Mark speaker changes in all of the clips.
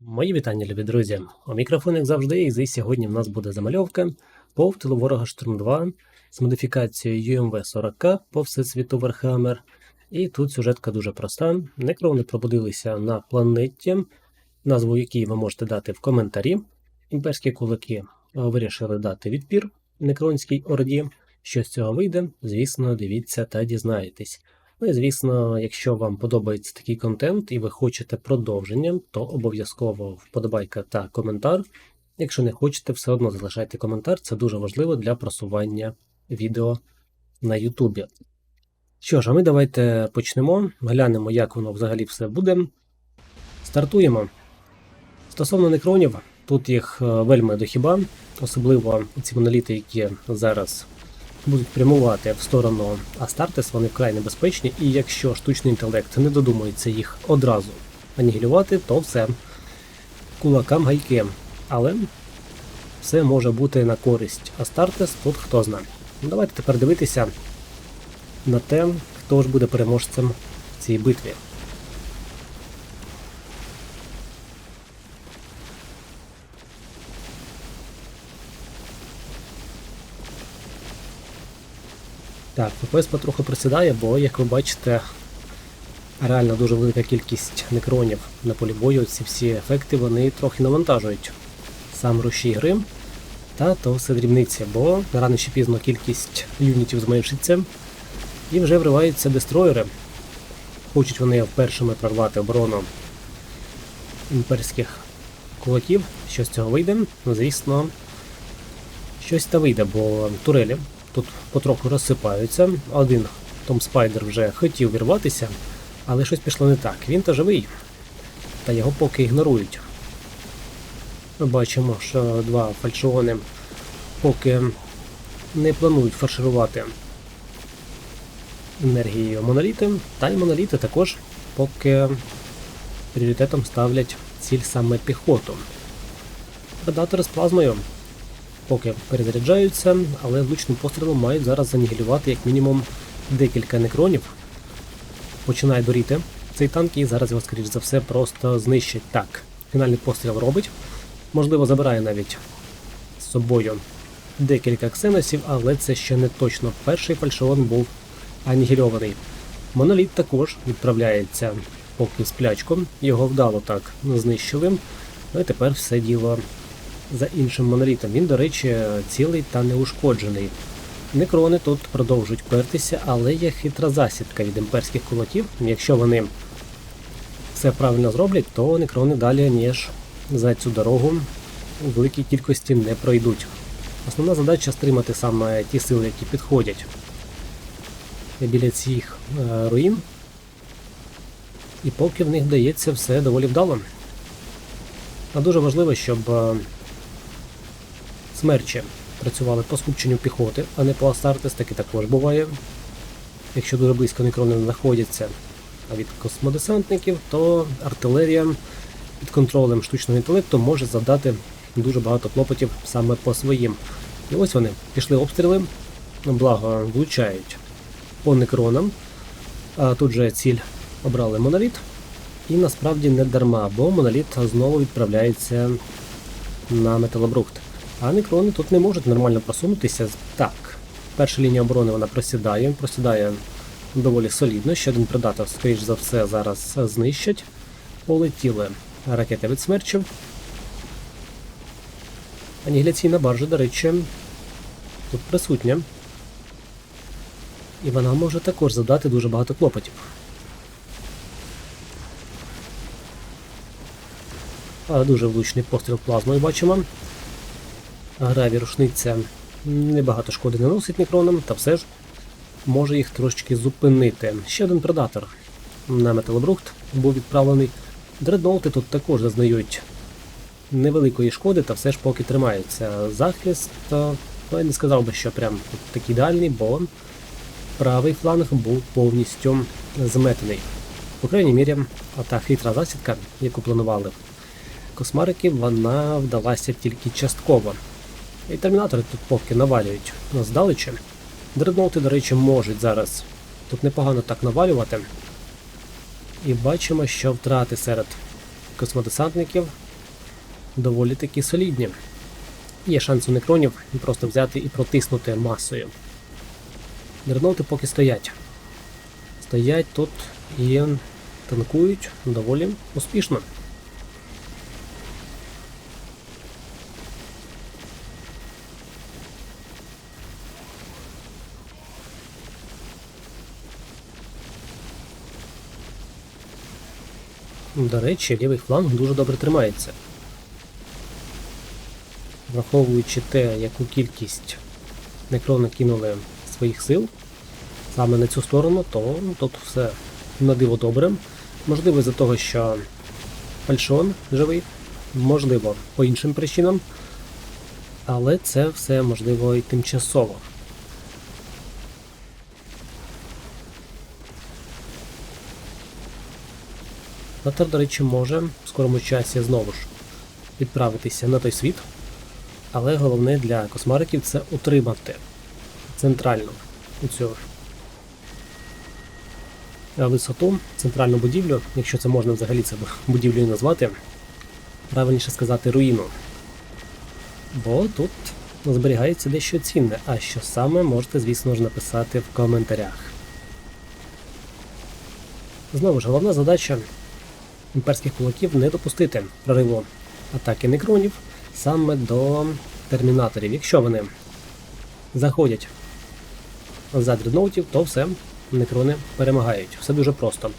Speaker 1: Мої вітання, любі друзі. У мікрофон, як завжди, і сьогодні в нас буде замальовка по втилу ворога Штурм 2 з модифікацією UMV 40 по всесвіту Warhammer. І тут сюжетка дуже проста. Некрони пробудилися на планеті, назву якій ви можете дати в коментарі. Імперські кулаки е, вирішили дати відпір некронській орді. Що з цього вийде, звісно, дивіться та дізнаєтесь. Ну і звісно, якщо вам подобається такий контент і ви хочете продовження, то обов'язково вподобайка та коментар. Якщо не хочете, все одно залишайте коментар, це дуже важливо для просування відео на Ютубі. Що ж, а ми давайте почнемо, глянемо, як воно взагалі все буде. Стартуємо. Стосовно некронів, тут їх е, вельми дохіба, особливо ці моноліти, які зараз будуть прямувати в сторону Астартес, вони вкрай небезпечні, і якщо штучний інтелект не додумається їх одразу анігілювати, то все. Кулакам гайки. Але все може бути на користь Астартес, тут хто знає. Давайте тепер дивитися на те, хто ж буде переможцем в цій битві. Так, ППС потроху присідає, бо, як ви бачите, реально дуже велика кількість некронів на полі бою. Ці всі ефекти вони трохи навантажують сам рушій гри. Та то все дрібниці, бо рано чи пізно кількість юнітів зменшиться і вже вриваються дестроєри. Хочуть вони першими прорвати оборону імперських кулаків. Що з цього вийде? Ну, звісно, щось та вийде, бо турелі тут потроху розсипаються. Один Том Спайдер вже хотів вірватися, але щось пішло не так. Він то живий, та його поки ігнорують. Ми бачимо, що два фальшони поки не планують фарширувати енергією моноліти, та й моноліти також поки пріоритетом ставлять ціль саме піхоту. Предатори з плазмою поки перезаряджаються, але влучним пострілом мають зараз анігілювати як мінімум декілька некронів. Починає доріти цей танк і зараз його, скоріш за все, просто знищать. Так, фінальний постріл робить. Можливо, забирає навіть з собою декілька ксеносів, але це ще не точно. Перший фальшион був анігільований. Моноліт також відправляється поки сплячку. Його вдало так знищили. Ну і тепер все діло за іншим монолітом. Він, до речі, цілий та неушкоджений. Некрони тут продовжують пертися, але є хитра засідка від імперських кулаків. Якщо вони все правильно зроблять, то некрони далі, ніж за цю дорогу у великій кількості не пройдуть. Основна задача стримати саме ті сили, які підходять біля цих е, руїн. І поки в них вдається все доволі вдало. А дуже важливо, щоб е, смерчі працювали по скупченню піхоти, а не по Астартес, таки також буває. Якщо дуже близько некрони знаходяться від космодесантників, то артилерія під контролем штучного інтелекту може завдати дуже багато клопотів саме по своїм. І ось вони пішли обстріли, благо влучають по некронам. А тут же ціль обрали моноліт. І насправді не дарма, бо моноліт знову відправляється на металобрухт. А некрони тут не можуть нормально просунутися. Так, перша лінія оборони вона просідає, просідає доволі солідно. Ще один предатор, скоріш за все, зараз знищать. Полетіли ракети від смерчів. Анігіляційна баржа, до речі, тут присутня. І вона може також задати дуже багато клопотів. Дуже влучний постріл плазмою бачимо. Граві рушниця небагато шкоди не носить мікроном, та все ж може їх трошечки зупинити. Ще один предатор на металобрухт був відправлений. Дредноути тут також зазнають невеликої шкоди, та все ж поки тримається. Захист, то ну, я не сказав би, що прям такий дальний, бо правий фланг був повністю зметений. По крайній мірі, а та хитра засідка, яку планували космарики, вона вдалася тільки частково. І термінатори тут поки навалюють здалечі. Дредноути, до речі, можуть зараз тут непогано так навалювати. І бачимо, що втрати серед космодесантників доволі таки солідні. Є шанс у некронів просто взяти і протиснути масою. Дредноути поки стоять. Стоять тут і танкують доволі успішно. До речі, лівий фланг дуже добре тримається. Враховуючи те, яку кількість некрони кинули своїх сил саме на цю сторону, то тут все на диво добре. Можливо, за того, що фальшон живий, можливо, по іншим причинам, але це все можливо і тимчасово. Татар, до речі, може в скорому часі знову ж відправитися на той світ, але головне для космариків це утримати центральну цю висоту, центральну будівлю, якщо це можна взагалі це будівлею назвати, правильніше сказати руїну. Бо тут зберігається дещо цінне, а що саме можете, звісно ж, написати в коментарях. Знову ж, головна задача імперських кулаків не допустити прориву атаки некронів саме до термінаторів. Якщо вони заходять за дредноутів, то все, некрони перемагають. Все дуже просто.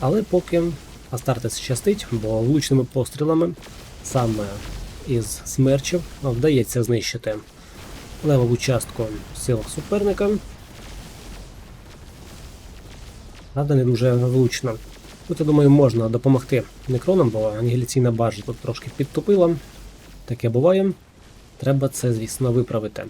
Speaker 1: Але поки Астартес щастить, бо влучними пострілами саме із смерчів вдається знищити левову частку сил суперника. Правда, не дуже влучно. Тут, я думаю, можна допомогти некронам, бо анігіляційна бажа тут трошки підтупила. Таке буває. Треба це, звісно, виправити.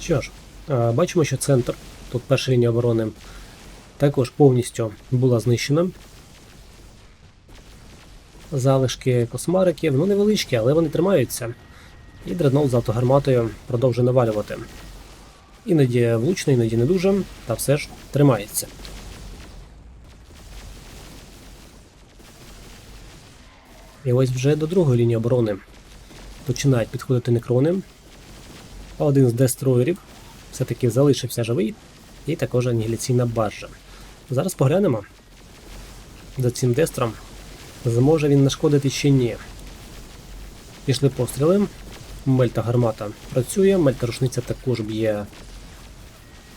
Speaker 1: Що ж, бачимо, що центр, тут перша лінія оборони, також повністю була знищена. Залишки космариків, ну невеличкі, але вони тримаються. І дредноут з автогарматою продовжує навалювати. Іноді влучно, іноді не дуже, та все ж тримається. І ось вже до другої лінії оборони починають підходити некрони. Один з дестроєрів все-таки залишився живий, і також анігіляційна баржа. Зараз поглянемо за цим дестром, зможе він нашкодити чи ні. Пішли постріли. Мельта гармата працює, мельта рушниця також б'є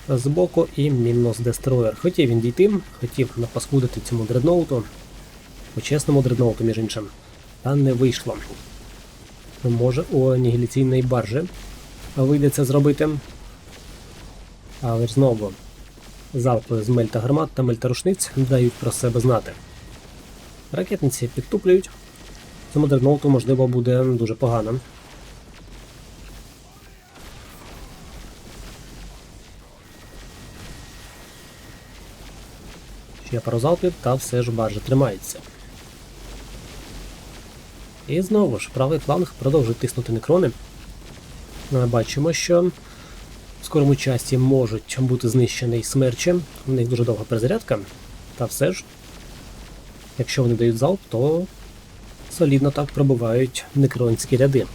Speaker 1: збоку і мінус дестроєр. Хотів він дійти, хотів напаскудити цьому дредноуту, по-чесному дредноуту, між іншим, та не вийшло. Може у анігіляційної баржі вийде це зробити. Але ж знову залпи з мельта гармат та мельта рушниць дають про себе знати. Ракетниці підтуплюють, цьому дредноуту можливо буде дуже погано. Ще пару залпів, та все ж баржа тримається. І знову ж правий фланг продовжує тиснути некрони. Бачимо, що в скорому часі можуть бути знищені смерчем, у них дуже довга перезарядка, та все ж, якщо вони дають залп, то солідно так пробувають некронські ряди.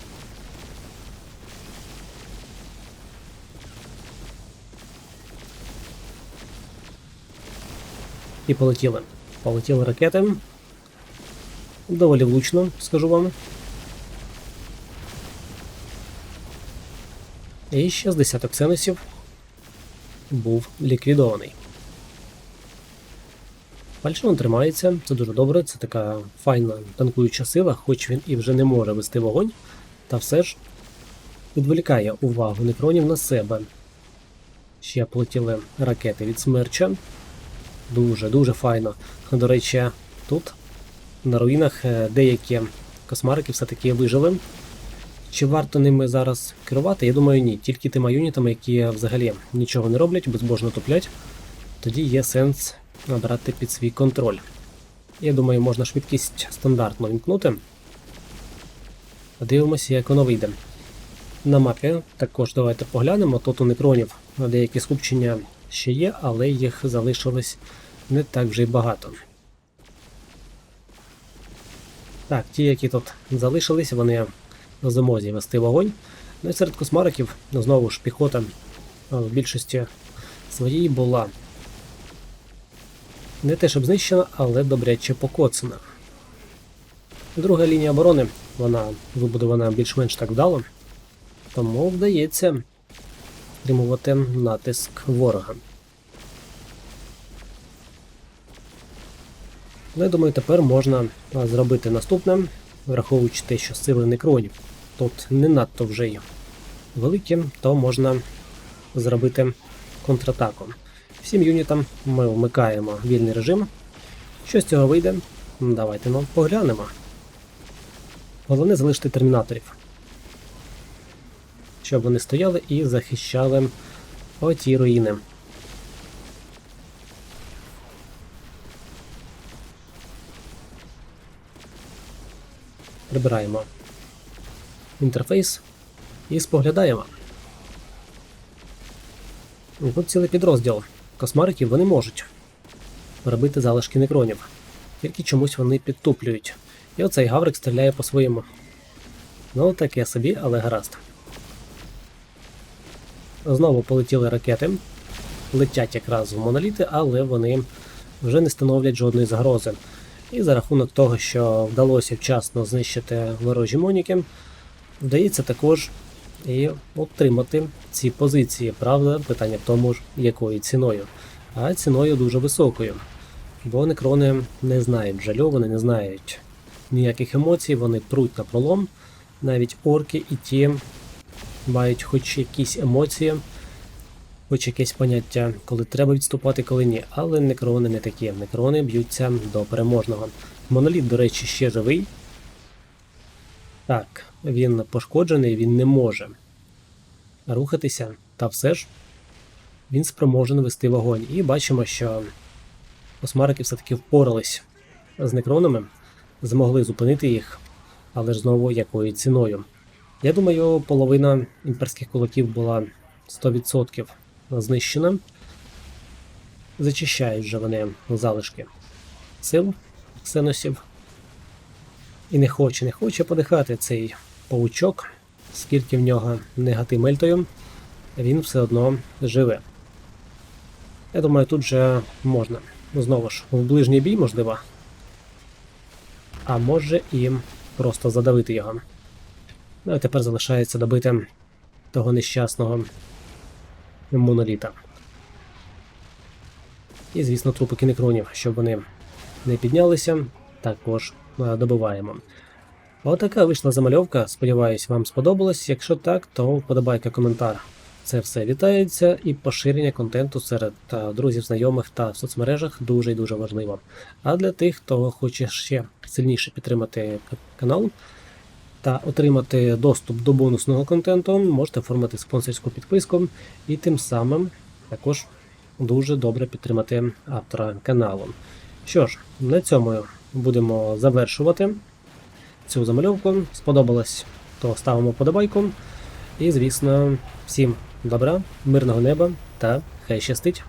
Speaker 1: І полетіли. Полетіли ракети. Доволі влучно, скажу вам. І ще з десяток сенесів був ліквідований. Фальшон тримається, це дуже добре, це така файна танкуюча сила, хоч він і вже не може вести вогонь, та все ж відволікає увагу некронів на себе. Ще полетіли ракети від смерча. Дуже-дуже файно. До речі, тут на руїнах е, деякі космарики все-таки вижили. Чи варто ними зараз керувати? Я думаю, ні. Тільки тими юнітами, які взагалі нічого не роблять, безбожно туплять, тоді є сенс набрати під свій контроль. Я думаю, можна швидкість стандартно вімкнути. Подивимося, як воно вийде. На мапі також давайте поглянемо. Тут у некронів деякі скупчення ще є, але їх залишилось не так вже й багато. Так, ті, які тут залишились, вони на зимозі вести вогонь. Ну і серед космариків, ну, знову ж піхота в більшості своїй була не те, щоб знищена, але добряче покоцана. Друга лінія оборони, вона вибудована більш-менш так вдало, тому вдається стримувати натиск ворога. Ну, я думаю, тепер можна зробити наступне, враховуючи те, що сили некронів тут не надто вже й великі, то можна зробити контратаку. Всім юнітам ми вмикаємо вільний режим. Що з цього вийде? Давайте ну, поглянемо. Головне залишити термінаторів. Щоб вони стояли і захищали оті руїни. Прибираємо інтерфейс і споглядаємо. І Тут цілий підрозділ. Космариків вони можуть перебити залишки некронів. Тільки чомусь вони підтуплюють. І оцей гаврик стріляє по-своєму. Ну, таке собі, але гаразд. Знову полетіли ракети. Летять якраз в моноліти, але вони вже не становлять жодної загрози. І за рахунок того, що вдалося вчасно знищити ворожі моніки, вдається також і отримати ці позиції. Правда, питання в тому ж, якою ціною. А ціною дуже високою. Бо некрони не знають жалю, вони не знають ніяких емоцій, вони пруть на пролом. Навіть орки і ті мають хоч якісь емоції, хоч якесь поняття, коли треба відступати, коли ні. Але некрони не такі. Некрони б'ються до переможного. Моноліт, до речі, ще живий. Так, він пошкоджений, він не може рухатися, та все ж він спроможен вести вогонь. І бачимо, що космарики все-таки впорались з некронами, змогли зупинити їх, але ж знову якою ціною. Я думаю, половина імперських кулаків була 100% знищена. Зачищають вже вони залишки сил ксеносів. І не хоче, не хоче подихати цей паучок, скільки в нього негати мельтою, він все одно живе. Я думаю, тут же можна. Ну, знову ж, в ближній бій, можливо. А може і просто задавити його. Ну і тепер залишається добити того нещасного моноліта. І, звісно, трупи кінекронів, щоб вони не піднялися, також е, добиваємо. Отака вийшла замальовка. Сподіваюсь, вам сподобалось. Якщо так, то вподобайка коментар. Це все вітається і поширення контенту серед е, друзів, знайомих та в соцмережах дуже і дуже важливо. А для тих, хто хоче ще сильніше підтримати канал та отримати доступ до бонусного контенту, можете оформити спонсорську підписку і тим самим також дуже добре підтримати автора каналу. Що ж, на цьому будемо завершувати цю замальовку. Сподобалось, то ставимо подобайку. І, звісно, всім добра, мирного неба та хай щастить!